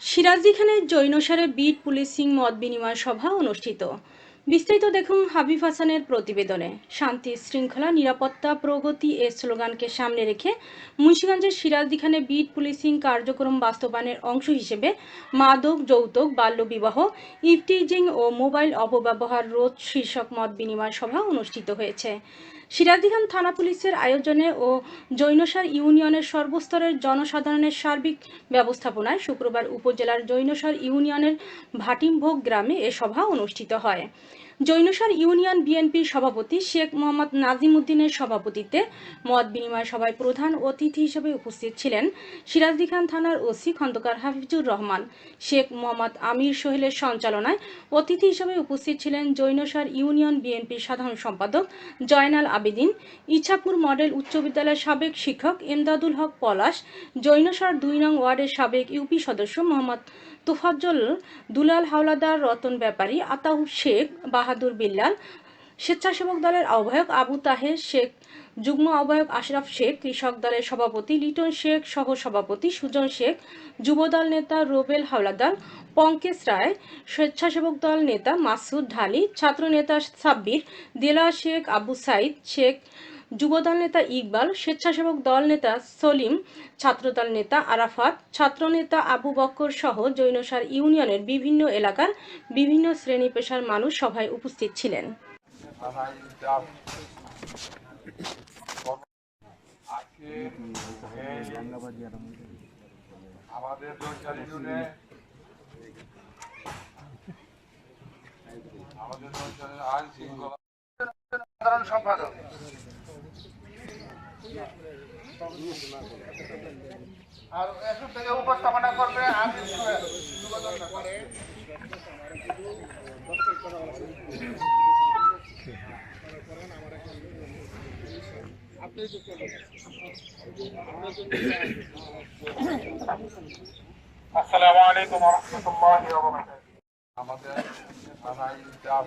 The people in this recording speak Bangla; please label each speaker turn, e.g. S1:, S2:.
S1: সিরাজদি খানের জৈনসারে বিট পুলিশিং মত বিনিময় সভা অনুষ্ঠিত। বিস্তারিত দেখুন হাবিব হাসানের প্রতিবেদনে। শান্তি, শৃঙ্খলা, নিরাপত্তা, প্রগতি এ স্লোগানকে সামনে রেখে মুন্সীগঞ্জের সিরাজদিখানে বিট পুলিশিং কার্যক্রম বাস্তবায়নের অংশ হিসেবে মাদক, যৌতুক, বাল্যবিবাহ, ইফটিজিং ও মোবাইল অপব্যবহার রোধ শীর্ষক মত বিনিময় সভা অনুষ্ঠিত হয়েছে। সিরাজদিখান থানা পুলিশের আয়োজনে ও জৈনসার ইউনিয়নের সর্বস্তরের জনসাধারণের সার্বিক ব্যবস্থাপনায় শুক্রবার উপজেলার জৈনসার ইউনিয়নের ভাটিমভোগ গ্রামে এ সভা অনুষ্ঠিত হয়। জৈনসার ইউনিয়ন বিএনপির সভাপতি শেখ মোহাম্মদ নাজিম উদ্দিনের সভাপতিত্বে মত বিনিময় সভায় প্রধান অতিথি হিসেবে উপস্থিত ছিলেন সিরাজদি খান থানার ওসি খন্দকার হাফিজুর রহমান। শেখ মোহাম্মদ আমির সোহেলের সঞ্চালনায় অতিথি হিসেবে উপস্থিত ছিলেন জৈনসার ইউনিয়ন বিএনপির সাধারণ সম্পাদক জয়নাল আবেদিন, ইছাপুর মডেল উচ্চ বিদ্যালয়ের সাবেক শিক্ষক এমদাদুল হক পলাশ, জৈনসার দুই নং ওয়ার্ডের সাবেক ইউপি সদস্য মোহাম্মদ তোফাজ্জল দুলাল হাওলাদার রতন ব্যাপারী আতাউ শেখ বাহাদুর বিল্লাল, স্বেচ্ছাসেবক দলের আহ্বায়ক আবু তাহের শেখ, যুগ্ম আহ্বায়ক আশরাফ শেখ, কৃষক দলের সভাপতি লিটন শেখ সহ সভাপতি সুজন শেখ, যুবদল নেতা রোবেল হাওলাদার পঙ্কেশ রায়, স্বেচ্ছাসেবক দল নেতা মাসুদ ঢালি, ছাত্র নেতা সাব্বির, দেলা শেখ আবু সাইদ শেখ যুবদল নেতা ইকবাল, স্বেচ্ছাসেবক দল নেতা সলিম, ছাত্রদল নেতা আরাফাত ছাত্রনেতা আবু বক্কর সহ জৈনসার ইউনিয়নের বিভিন্ন এলাকার বিভিন্ন শ্রেণি পেশার মানুষ সভায় উপস্থিত ছিলেন।
S2: আমাদের সাধারণ সম্পাদক। আর এসব থেকে উপস্থাপনা করবে আমি আসসালামু আলাইকুম রহমতুল্লাহ আমাদের থানায় চাপ